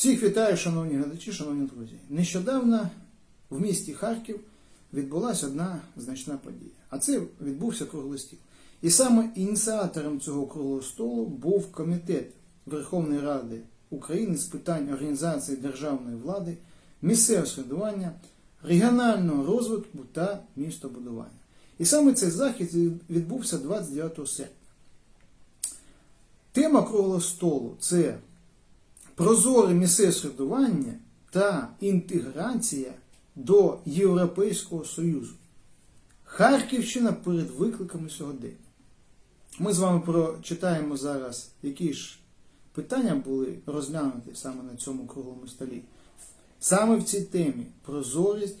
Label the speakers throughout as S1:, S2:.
S1: Всіх вітаю, шановні глядачі, шановні друзі. Нещодавно в місті Харків відбулася одна значна подія. А це відбувся круглий стіл. І саме ініціатором цього круглого столу був комітет Верховної Ради України з питань організації державної влади, місцевого самоврядування, регіонального розвитку та містобудування. І саме цей захід відбувся 29 серпня. Тема круглого столу це прозоре місцеве середування та інтеграція до Європейського Союзу. Харківщина перед викликами сьогодення. Ми з вами прочитаємо зараз, які ж питання були розглянуті саме на цьому круглому столі. Саме в цій темі прозорість,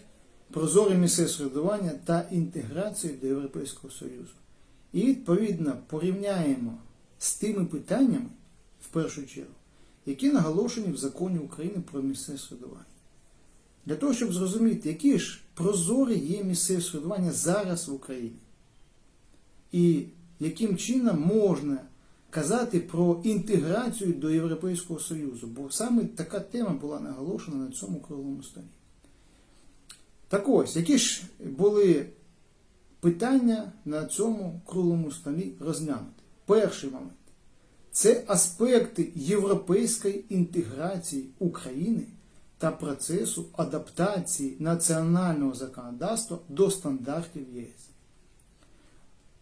S1: прозоре місцеве середування та інтеграцію до Європейського Союзу. І відповідно порівняємо з тими питаннями, в першу чергу, які наголошені в законі України про місцеве середування. Для того, щоб зрозуміти, які ж прозорі є місцеве середування зараз в Україні. І яким чином можна казати про інтеграцію до Європейського Союзу, бо саме така тема була наголошена на цьому круглому столі. Так ось, які ж були питання на цьому круглому столі розглянути? Перший момент це аспекти європейської інтеграції України та процесу адаптації національного законодавства до стандартів ЄС.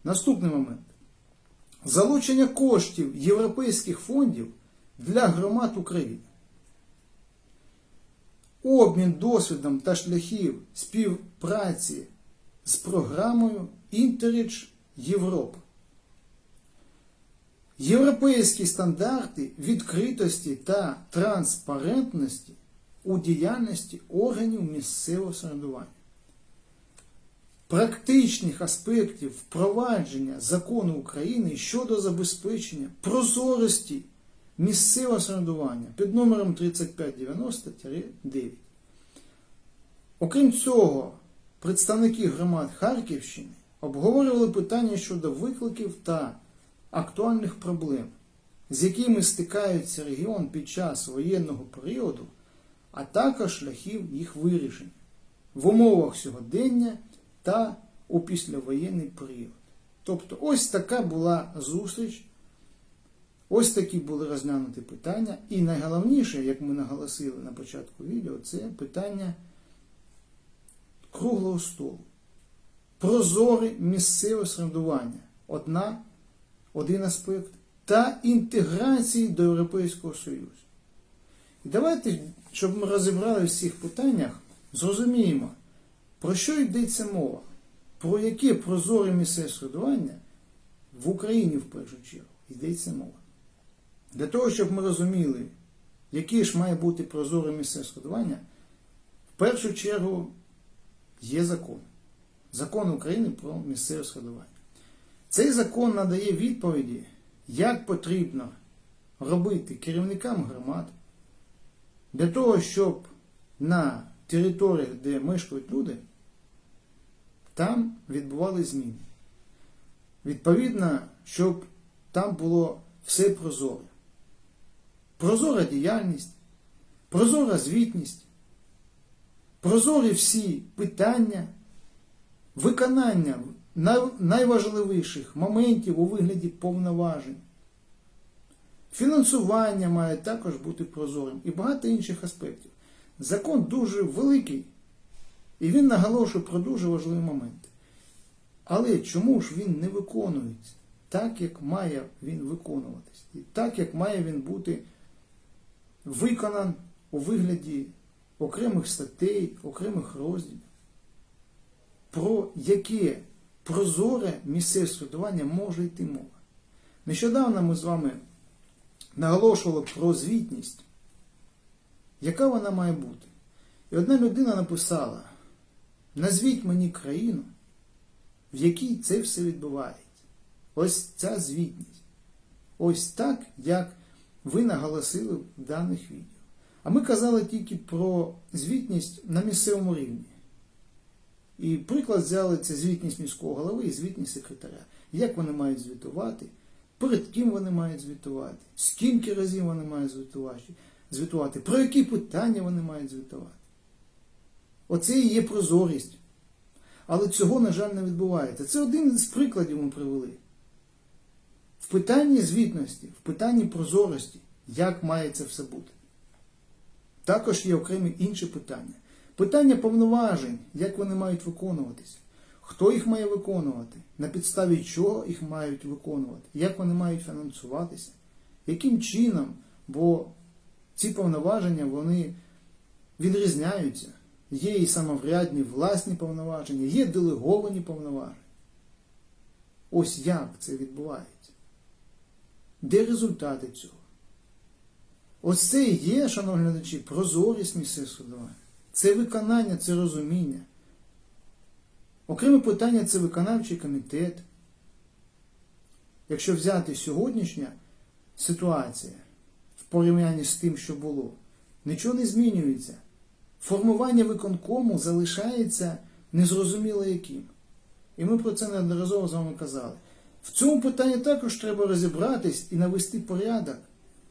S1: Наступний момент. Залучення коштів європейських фондів для громад України. Обмін досвідом та шляхів співпраці з програмою Інтеріч Європа. Європейські стандарти відкритості та транспарентності у діяльності органів місцевого самоврядування. Практичних аспектів впровадження закону України щодо забезпечення прозорості місцевого самоврядування під номером 3590-9. Окрім цього, представники громад Харківщини обговорювали питання щодо викликів та актуальних проблем, з якими стикається регіон під час воєнного періоду, а також шляхів їх вирішення в умовах сьогодення та у післявоєнний період. Тобто, ось така була зустріч, ось такі були розглянуті питання. І найголовніше, як ми наголосили на початку відео, це питання круглого столу. Прозоре місцеве середування. Одна один аспект, та інтеграції до Європейського Союзу. І давайте, щоб ми розібрали в цих питаннях, зрозуміємо, про що йдеться мова, про яке прозоре місцеве середування в Україні в першу чергу йдеться мова. Для того, щоб ми розуміли, яке ж має бути прозоре місцеве середування, в першу чергу є закон. Закон України про місцеве середування. Цей закон надає відповіді, як потрібно робити керівникам громад для того, щоб на територіях, де мешкають люди, там відбували зміни. Відповідно, щоб там було все прозоре. Прозора діяльність, прозора звітність, прозорі всі питання, виконання найважливіших моментів у вигляді повноважень. Фінансування має також бути прозорим і багато інших аспектів. Закон дуже великий, і він наголошує про дуже важливі моменти. Але чому ж він не виконується так, як має він виконуватись, і так, як має він бути виконан у вигляді окремих статей, окремих розділів, про яке прозоре місцеве середування може йти мова. Нещодавно ми з вами наголошували про звітність, яка вона має бути. І одна людина написала: назвіть мені країну, в якій це все відбувається. Ось ця звітність. Ось так, як ви наголосили в даних відео. А ми казали тільки про звітність на місцевому рівні. І приклад взяли це звітність міського голови і звітність секретаря. Як вони мають звітувати, перед ким вони мають звітувати, скільки разів вони мають звітувати, звітувати, про які питання вони мають звітувати. Оце і є прозорість. Але цього, на жаль, не відбувається. Це один з прикладів ми привели. В питанні звітності, в питанні прозорості, як має це все бути. Також є окремі інші питання. Питання повноважень, як вони мають виконуватися, хто їх має виконувати, на підставі чого їх мають виконувати, як вони мають фінансуватися, яким чином, бо ці повноваження вони відрізняються. Є і самоврядні власні повноваження, є делеговані повноваження. Ось як це відбувається. Де результати цього? Ось це і є, шановні глядачі, прозорість місцевого судування. Це виконання, це розуміння. Окреме питання це виконавчий комітет. Якщо взяти сьогоднішня ситуація в порівнянні з тим, що було, нічого не змінюється. Формування виконкому залишається незрозуміло яким. І ми про це неодноразово з вами казали. В цьому питанні також треба розібратись і навести порядок.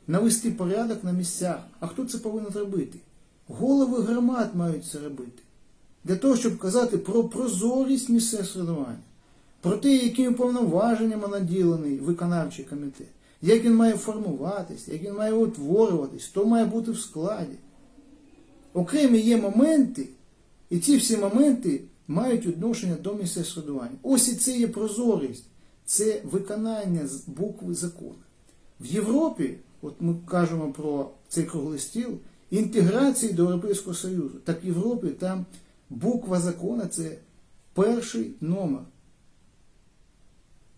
S1: Навести порядок на місцях. А хто це повинен робити? Голови громад мають це робити. Для того, щоб казати про прозорість місцевого самоврядування, про те, якими повноваженнями наділений виконавчий комітет, як він має формуватись, як він має утворюватись, хто має бути в складі. Окремі є моменти, і ці всі моменти мають відношення до місцевого самоврядування. Ось і це є прозорість, це виконання букви закону. В Європі, от ми кажемо про цей круглий стіл, інтеграції до Європейського Союзу. Так в Європі там буква закону це перший номер.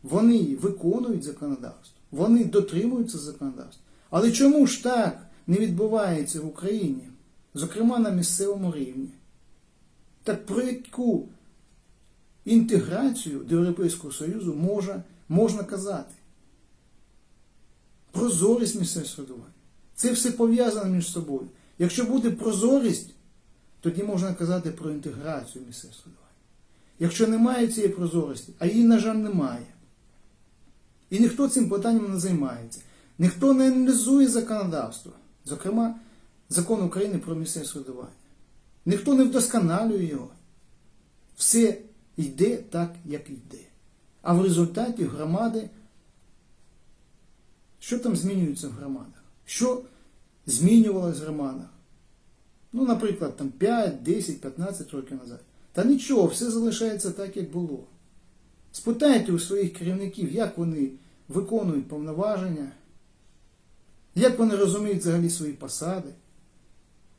S1: Вони виконують законодавство, вони дотримуються законодавства. Але чому ж так не відбувається в Україні, зокрема на місцевому рівні? Так про яку інтеграцію до Європейського Союзу може, можна казати? Прозорість місцевого. Це все пов'язано між собою. Якщо буде прозорість, тоді можна казати про інтеграцію місцевого самоврядування. Якщо немає цієї прозорості, а її, на жаль, немає, і ніхто цим питанням не займається, ніхто не аналізує законодавство, зокрема, закон України про місцеве самоврядування. Ніхто не вдосконалює його. Все йде так, як йде. А в результаті громади, що там змінюється в громадах? Що змінювалось в громадах? Ну, наприклад, там 5, 10, 15 років назад. Та нічого, все залишається так, як було. Спитайте у своїх керівників, як вони виконують повноваження, як вони розуміють взагалі свої посади,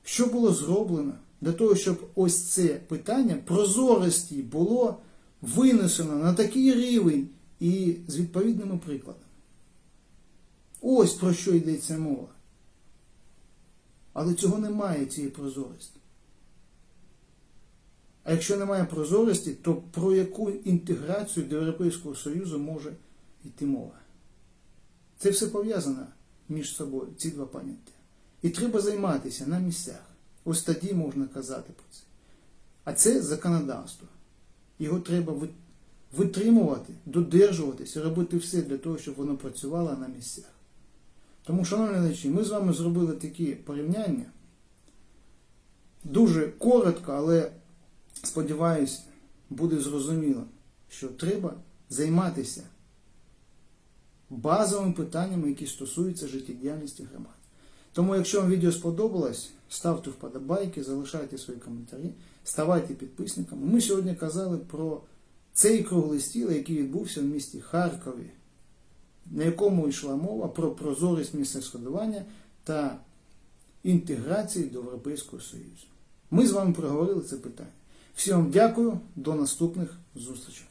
S1: що було зроблено для того, щоб ось це питання прозорості було винесено на такий рівень і з відповідними прикладами. Ось про що йдеться мова. Але цього немає цієї прозорості. А якщо немає прозорості, то про яку інтеграцію до Європейського Союзу може йти мова? Це все пов'язано між собою, ці два поняття. І треба займатися на місцях. Ось тоді можна казати про це. А це законодавство. Його треба витримувати, додержуватися, робити все для того, щоб воно працювало на місцях. Тому, шановні глядачі, ми з вами зробили такі порівняння. Дуже коротко, але сподіваюсь, буде зрозуміло, що треба займатися базовими питаннями, які стосуються життєдіяльності громад. Тому, якщо вам відео сподобалось, ставте вподобайки, залишайте свої коментарі, ставайте підписниками. Ми сьогодні казали про цей круглий стіл, який відбувся в місті Харкові, на якому йшла мова про прозорість місця складування та інтеграції до Європейського Союзу. Ми з вами проговорили це питання. Всім дякую, до наступних зустрічей.